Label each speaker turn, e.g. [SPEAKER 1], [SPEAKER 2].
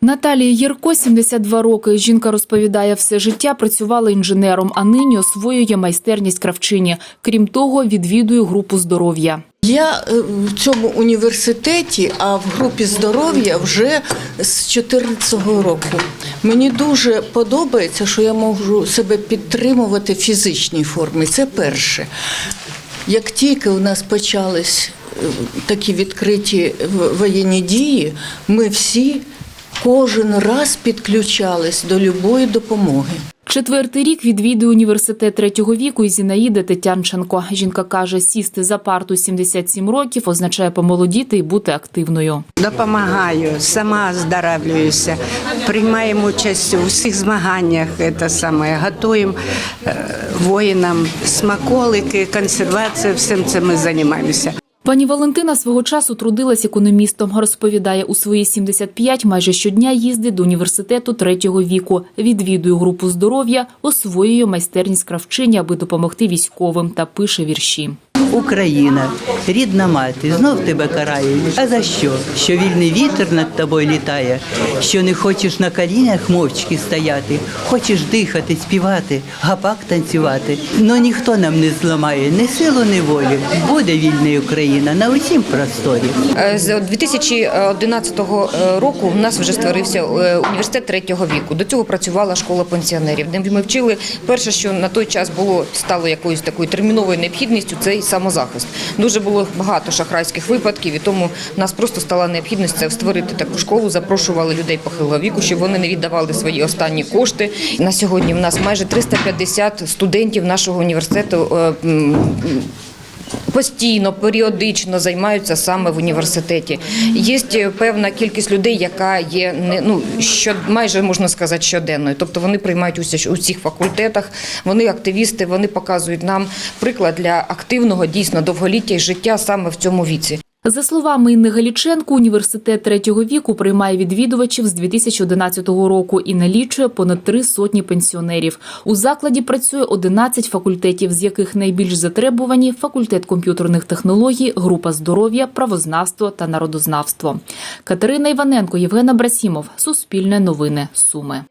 [SPEAKER 1] Наталія Єрко, 72 роки. Жінка розповідає, все життя працювала інженером, а нині освоює майстерність кравчині. Крім того, відвідує групу здоров'я.
[SPEAKER 2] Я е, в цьому університеті, а в групі здоров'я вже з 14-го року. Мені дуже подобається, що я можу себе підтримувати в фізичній формі. Це перше. Як тільки у нас почались е, такі відкриті воєнні дії, ми всі кожен раз підключались до любої допомоги.
[SPEAKER 1] Четвертий рік відвідує університет третього віку і Зінаїда Тетянченко. Жінка каже, сісти за парту 77 років означає помолодіти і бути активною.
[SPEAKER 3] Допомагаю, сама оздоравлююся, приймаємо участь у всіх змаганнях. Це саме готуємо е, воїнам смаколики, консервація. Всім цим ми займаємося.
[SPEAKER 1] Пані Валентина свого часу трудилась економістом. Розповідає, у свої 75 майже щодня їздить до університету третього віку, відвідує групу здоров'я, освоює майстерність кравчині, аби допомогти військовим та пише вірші.
[SPEAKER 4] Україна, рідна мати, знов тебе карають. А за що? Що вільний вітер над тобою літає, що не хочеш на колінах мовчки стояти, хочеш дихати, співати, гапак танцювати. Но ніхто нам не зламає ні силу, ні волі. Буде вільна Україна на усім просторі.
[SPEAKER 5] Е, З 2011 року у нас вже створився е, університет третього віку. До цього працювала школа пенсіонерів. Де ми вчили перше, що на той час було стало якоюсь такою терміновою необхідністю, це самозахист. Дуже було багато шахрайських випадків, і тому нас просто стала необхідність це створити таку школу. Запрошували людей похилого віку, щоб вони не віддавали свої останні кошти. На сьогодні в нас майже 350 студентів нашого університету. Постійно, періодично займаються саме в університеті. Є е, певна кількість людей, яка є не ну що майже можна сказати щоденною. Тобто вони приймають участь у всіх факультетах. Вони активісти, вони показують нам приклад для активного дійсно довголіття і життя саме в цьому віці.
[SPEAKER 1] За словами Інни Галіченко, університет третього віку приймає відвідувачів з 2011 року і налічує понад три сотні пенсіонерів. У закладі працює 11 факультетів, з яких найбільш затребувані факультет комп'ютерних технологій, група здоров'я, правознавство та народознавство. Катерина Іваненко, Євгена Брасімов, Суспільне новини, Суми.